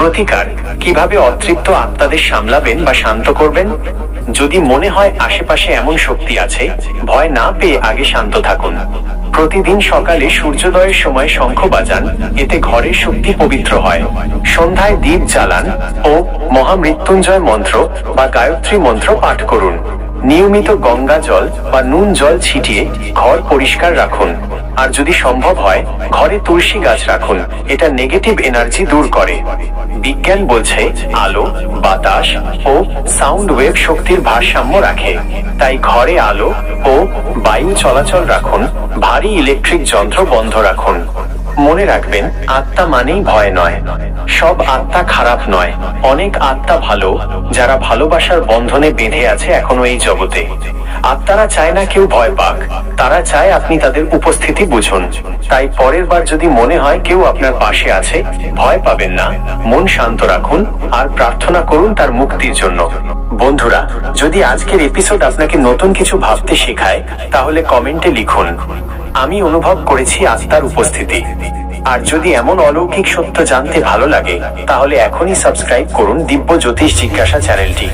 প্রতিকার কীভাবে অতৃপ্ত আত্মাদের সামলাবেন বা শান্ত করবেন? যদি মনে হয় আশেপাশে এমন শক্তি আছে, ভয় না পেয়ে আগে শান্ত থাকুন। প্রতিদিন সকালে সূর্যোদয়ের সময় শঙ্খ বাজান, এতে ঘরের শক্তি পবিত্র হয়। সন্ধ্যায় দ্বীপ জ্বালান ও মহামৃত্যুঞ্জয় মন্ত্র বা গায়ত্রী মন্ত্র পাঠ করুন। নিয়মিত গঙ্গা জল বা নুন জল ছিটিয়ে ঘর পরিষ্কার রাখুন। আর যদি সম্ভব হয়, ঘরে তুলসী গাছ রাখুন। এটা নেগেটিভ এনার্জি দূর করে। বিজ্ঞান বলছে, আলো, বাতাস ও সাউন্ড ওয়েভ শক্তির ভারসাম্য রাখে। তাই ঘরে আলো ও বায়ু চলাচল রাখুন। ভারী ইলেকট্রিক যন্ত্র বন্ধ রাখুন। মনে রাখবেন, আত্মা মানেই ভয় নয়। সব আত্মা খারাপ নয়। অনেক আত্মা ভালো, যারা ভালোবাসার বন্ধনে বেঁধে আছে এখনও এই জগতে। আত্মারা চায় না কেউ ভয় পাক। তারা চায় আপনি তাদের উপস্থিতি বুঝুন। তাই পরের বার যদি মনে হয় কেউ আপনার পাশে আছে, ভয় পাবেন না। মন শান্ত রাখুন আর প্রার্থনা করুন তার মুক্তির জন্য। বন্ধুরা, যদি আজকের এপিসোড আপনাকে নতুন কিছু ভাবতে শেখায়, তাহলে কমেন্টে লিখুন, আমি অনুভব করেছি আত্মার উপস্থিতি। আর যদি এমন অলৌকিক সত্য জানতে ভালো লাগে, তাহলে এখনই সাবস্ক্রাইব করুন দিব্য জ্যোতিষ জিজ্ঞাসা চ্যানেলটি।